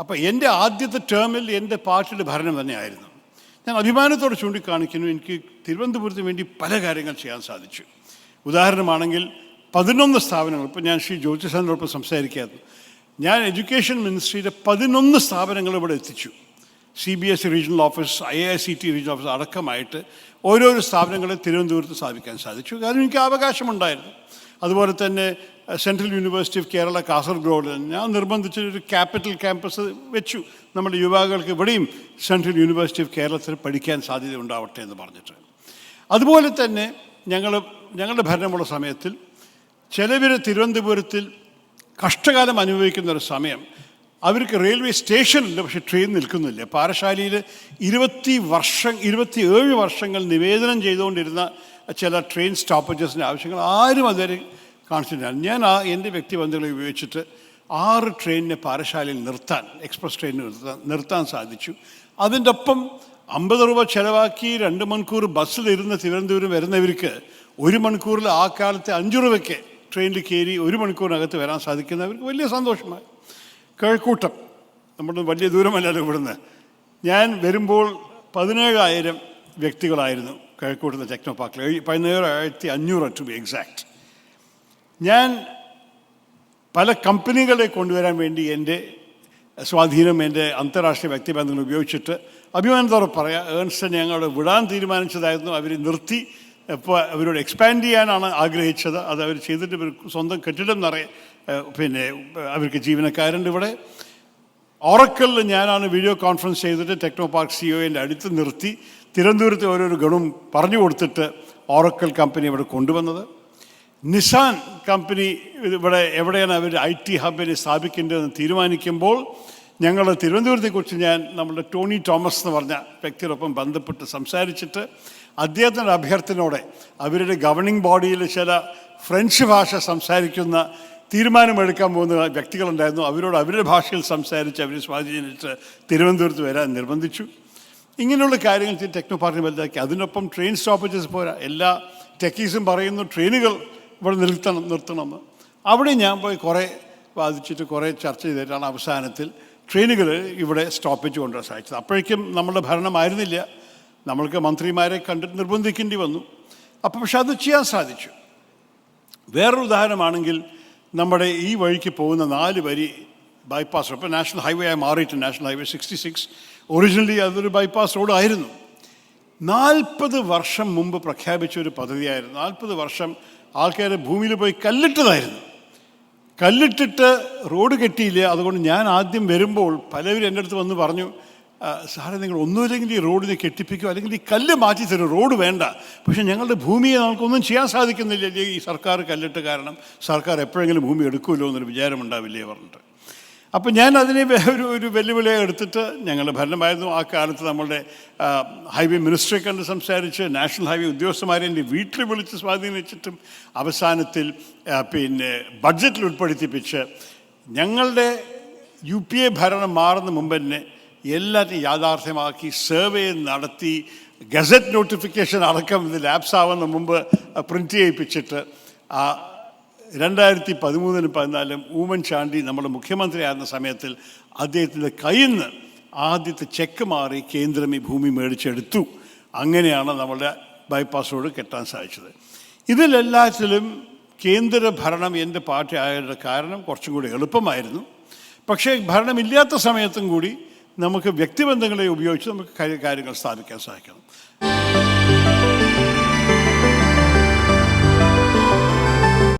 അപ്പോൾ എന്റെ ആദ്യത്തെ ടേമിൽ എന്റെ പാർട്ടിയുടെ ഭരണം തന്നെയായിരുന്നു. ഞാൻ അഭിമാനത്തോടെ ചൂണ്ടിക്കാണിക്കുന്നു. എനിക്ക് തിരുവനന്തപുരത്തിന് വേണ്ടി പല കാര്യങ്ങൾ ചെയ്യാൻ സാധിച്ചു. ഉദാഹരണമാണെങ്കിൽ പതിനൊന്ന് സ്ഥാപനങ്ങൾ. ഇപ്പോൾ ഞാൻ ശ്രീ ജ്യോതിസാറിനോടൊപ്പം സംസാരിക്കായിരുന്നു ഞാൻ എഡ്യൂക്കേഷൻ മിനിസ്ട്രിയുടെ പതിനൊന്ന് സ്ഥാപനങ്ങൾ ഇവിടെ എത്തിച്ചു. C B S regional office I I C T regional office അടക്കമായിട്ട് ഓരോരോ സ്ഥാപനങ്ങളെ തിരുവനന്തപുരത്ത് സ്ഥാപിക്കാൻ സാധിച്ചു. കാരണം എനിക്ക് അവകാശമുണ്ടായിരുന്നു. അതുപോലെ തന്നെ central university of Kerala Kasaragod ഞാൻ നിർബന്ധിച്ചൊരു ക്യാപിറ്റൽ ക്യാമ്പസ് വെച്ചു. നമ്മുടെ യുവാക്കൾക്ക് ഇവിടെയും സെൻട്രൽ യൂണിവേഴ്സിറ്റി ഓഫ് കേരളത്തിൽ പഠിക്കാൻ സാധ്യത ഉണ്ടാവട്ടെ എന്ന് പറഞ്ഞിട്ട്. അതുപോലെ തന്നെ ഞങ്ങൾ ഞങ്ങളുടെ ഭരണമുള്ള സമയത്തിൽ ചിലവർ തിരുവനന്തപുരത്തിൽ കഷ്ടകാലം അനുഭവിക്കുന്ന ഒരു സമയം. അവർക്ക് റെയിൽവേ സ്റ്റേഷനില്ല പക്ഷെ ട്രെയിൻ നിൽക്കുന്നില്ല. പാറശാലയിൽ ഇരുപത്തി വർഷം ഇരുപത്തി ഏഴ് വർഷങ്ങൾ നിവേദനം ചെയ്തുകൊണ്ടിരുന്ന ചില ട്രെയിൻ സ്റ്റോപ്പേജസിന്റെ ആവശ്യങ്ങൾ ആരും അതുവരെ കാണിച്ചിട്ടില്ല. ഞാൻ ആ എന്റെ വ്യക്തിബന്ധങ്ങളെ ഉപയോഗിച്ചിട്ട് ആറ് ട്രെയിനിനെ പാറശാലയിൽ നിർത്താൻ എക്സ്പ്രസ് ട്രെയിൻ നിർത്താൻ നിർത്താൻ സാധിച്ചു. അതിന്റെ ഒപ്പം അമ്പത് രൂപ ചിലവാക്കി രണ്ട് മണിക്കൂർ ബസ്സിലിരുന്ന് തിരുവനന്തപുരം വരുന്നവർക്ക് ഒരു മണിക്കൂറിൽ ആ കാലത്തെ അഞ്ച് രൂപയ്ക്ക് ട്രെയിനിൽ കയറി ഒരു മണിക്കൂറിനകത്ത് വരാൻ സാധിക്കുന്നവർക്ക് വലിയ സന്തോഷമായി. കിഴക്കൂട്ടം നമ്മുടെ വലിയ ദൂരമല്ലല്ലോ ഇവിടുന്ന്. ഞാൻ വരുമ്പോൾ പതിനേഴായിരം വ്യക്തികളായിരുന്നു. കിഴക്കൂട്ടത്തെ ടെക്നോ പാർക്കിൽ പതിനേഴായിരത്തി അഞ്ഞൂറ് ടു ബി എക്സാക്ട് ഞാൻ പല കമ്പനികളെ കൊണ്ടുവരാൻ വേണ്ടി എന്റെ സ്വാധീനം എന്റെ അന്താരാഷ്ട്രീയ വ്യക്തിബന്ധങ്ങൾ ഉപയോഗിച്ചിട്ട് അഭിമാനത്തോടെ പറയാം ഏൺസ്റ്റ് ഞങ്ങൾ വിടാൻ തീരുമാനിച്ചതായിരുന്നു. അവർ നിർത്തി. ഇപ്പോൾ അവരോട് എക്സ്പാൻഡ് ചെയ്യാനാണ് ആഗ്രഹിച്ചത്. അത് അവർ ചെയ്തിട്ട് ഇവർ സ്വന്തം കെട്ടിടം നിറയെ പിന്നെ അവർക്ക് ജീവനക്കാരുണ്ട് ഇവിടെ. ഓറക്കലിൽ ഞാനാണ് വീഡിയോ കോൺഫറൻസ് ചെയ്തിട്ട് ടെക്നോ പാർക്ക് സിഒന്റെ അടുത്ത് നിർത്തി. തിരുവനന്തപുരത്തെ ഓരോരോ ഗണും പറഞ്ഞു കൊടുത്തിട്ട് ഓറക്കൽ കമ്പനി ഇവിടെ കൊണ്ടുവന്നത്. നിസാൻ കമ്പനി ഇവിടെ എവിടെയാണ് അവർ ഐ ടി ഹബിനെ സ്ഥാപിക്കേണ്ടതെന്ന് തീരുമാനിക്കുമ്പോൾ ഞങ്ങൾ തിരുവനന്തപുരത്തെക്കുറിച്ച് ഞാൻ നമ്മുടെ ടോണി തോമസ് എന്ന് പറഞ്ഞ വ്യക്തിയോടൊപ്പം ബന്ധപ്പെട്ട് സംസാരിച്ചിട്ട് അദ്ദേഹത്തിന്റെ അഭ്യർത്ഥനയോടെ അവരുടെ ഗവർണിംഗ് ബോഡിയിൽ ചില ഫ്രഞ്ച് ഭാഷ സംസാരിക്കുന്ന തീരുമാനമെടുക്കാൻ പോകുന്ന വ്യക്തികളുണ്ടായിരുന്നു. അവരോട് അവരുടെ ഭാഷയിൽ സംസാരിച്ച് അവരെ സ്വാധീനിച്ച് തിരുവനന്തപുരത്ത് വരാൻ നിർബന്ധിച്ചു. ഇങ്ങനെയുള്ള കാര്യങ്ങൾ ടെക്നോ പാർക്കിന് വലുതാക്കി. അതിനൊപ്പം ട്രെയിൻ സ്റ്റോപ്പേജസ് പോരാ. എല്ലാ ടെക്കീസും പറയുന്നു ട്രെയിനുകൾ ഇവിടെ നിർത്തണം നിർത്തണമെന്ന്. അവിടെ ഞാൻ പോയി കുറേ വാദിച്ചിട്ട് കുറേ ചർച്ച ചെയ്തിട്ടാണ് അവസാനത്തിൽ ട്രെയിനുകൾ ഇവിടെ സ്റ്റോപ്പേജ് കൊണ്ടുവരാൻ സാധിച്ചത്. അപ്പോഴേക്കും നമ്മുടെ ഭരണമായിരുന്നില്ല നമ്മൾക്ക് മന്ത്രിമാരെ കണ്ടിട്ട് നിർബന്ധിക്കേണ്ടി വന്നു. അപ്പോൾ പക്ഷെ അത് ചെയ്യാൻ സാധിച്ചു. വേറൊരു ഉദാഹരണമാണെങ്കിൽ നമ്മുടെ ഈ വഴിക്ക് പോകുന്ന നാല് വരി ബൈപ്പാസ് ഇപ്പോൾ നാഷണൽ ഹൈവേ ആയി മാറിയിട്ട് national highway sixty six originally അതൊരു ബൈപ്പാസ് റോഡ് ആയിരുന്നു. നാൽപ്പത് വർഷം മുമ്പ് പ്രഖ്യാപിച്ച ഒരു പദ്ധതിയായിരുന്നു. നാൽപ്പത് വർഷം ആൾക്കാരെ ഭൂമിയിൽ പോയി കല്ലിട്ടതായിരുന്നു. കല്ലിട്ടിട്ട് റോഡ് കെട്ടിയില്ല. അതുകൊണ്ട് ഞാൻ ആദ്യം വരുമ്പോൾ പലവരും എന്റെ അടുത്ത് വന്ന് പറഞ്ഞു "ആ, സാറേ നിങ്ങൾ ഒന്നുമില്ലെങ്കിൽ ഈ റോഡിനെ കെട്ടിപ്പിക്കുക അല്ലെങ്കിൽ ഈ കല്ല് മാറ്റി തരും റോഡ് വേണ്ട. പക്ഷേ ഞങ്ങളുടെ ഭൂമിയെ നമുക്കൊന്നും ചെയ്യാൻ സാധിക്കുന്നില്ല ഈ സർക്കാർ കല്ലിട്ട് കാരണം? സർക്കാർ എപ്പോഴെങ്കിലും ഭൂമി എടുക്കുമല്ലോ എന്നൊരു വിചാരമുണ്ടാവില്ലേ പറഞ്ഞിട്ട്. അപ്പം ഞാൻ അതിനെ ഒരു ഒരു വെല്ലുവിളിയായി എടുത്തിട്ട് ഞങ്ങൾ ഭരണമായിരുന്നു. ആ കാലത്ത് നമ്മളുടെ ഹൈവേ മിനിസ്റ്ററെ കണ്ട് സംസാരിച്ച് നാഷണൽ ഹൈവേ ഉദ്യോഗസ്ഥന്മാരെ എന്റെ വീട്ടിൽ വിളിച്ച് സ്വാധീനിച്ചിട്ടും അവസാനത്തിൽ പിന്നെ ബഡ്ജറ്റിൽ ഉൾപ്പെടുത്തിപ്പിച്ച് ഞങ്ങളുടെ യു പി എ ഭരണം മാറുന്ന മുമ്പ് തന്നെ എല്ലാറ്റിനും യാഥാർത്ഥ്യമാക്കി സർവേ നടത്തി ഗസറ്റ് നോട്ടിഫിക്കേഷൻ അടക്കം ഇത് ലാപ്സ് ആവുന്ന മുമ്പ് പ്രിന്റ് ചെയ്യിപ്പിച്ചിട്ട് രണ്ടായിരത്തി പതിമൂന്നിനും പതിനാലിലും ഉമ്മൻചാണ്ടി നമ്മുടെ മുഖ്യമന്ത്രിയായിരുന്ന സമയത്തിൽ അദ്ദേഹത്തിന്റെ കയ്യിൽ നിന്ന് ആദ്യത്തെ ചെക്ക് മാറി കേന്ദ്രം ഈ ഭൂമി മേടിച്ചെടുത്തു. അങ്ങനെയാണ് നമ്മുടെ ബൈപ്പാസ് റോഡ് കെട്ടാൻ സാധിച്ചത്. ഇതിലെല്ലാത്തിലും കേന്ദ്ര ഭരണം എന്റെ പാർട്ടി ആയതിന്റെ കാരണം കുറച്ചും കൂടി എളുപ്പമായിരുന്നു. പക്ഷേ ഭരണമില്ലാത്ത സമയത്തും കൂടി നമുക്ക് വ്യക്തിബന്ധങ്ങളെ ഉപയോഗിച്ച് നമുക്ക് കാര്യങ്ങൾ സ്ഥാപിക്കാൻ സാധിക്കണം.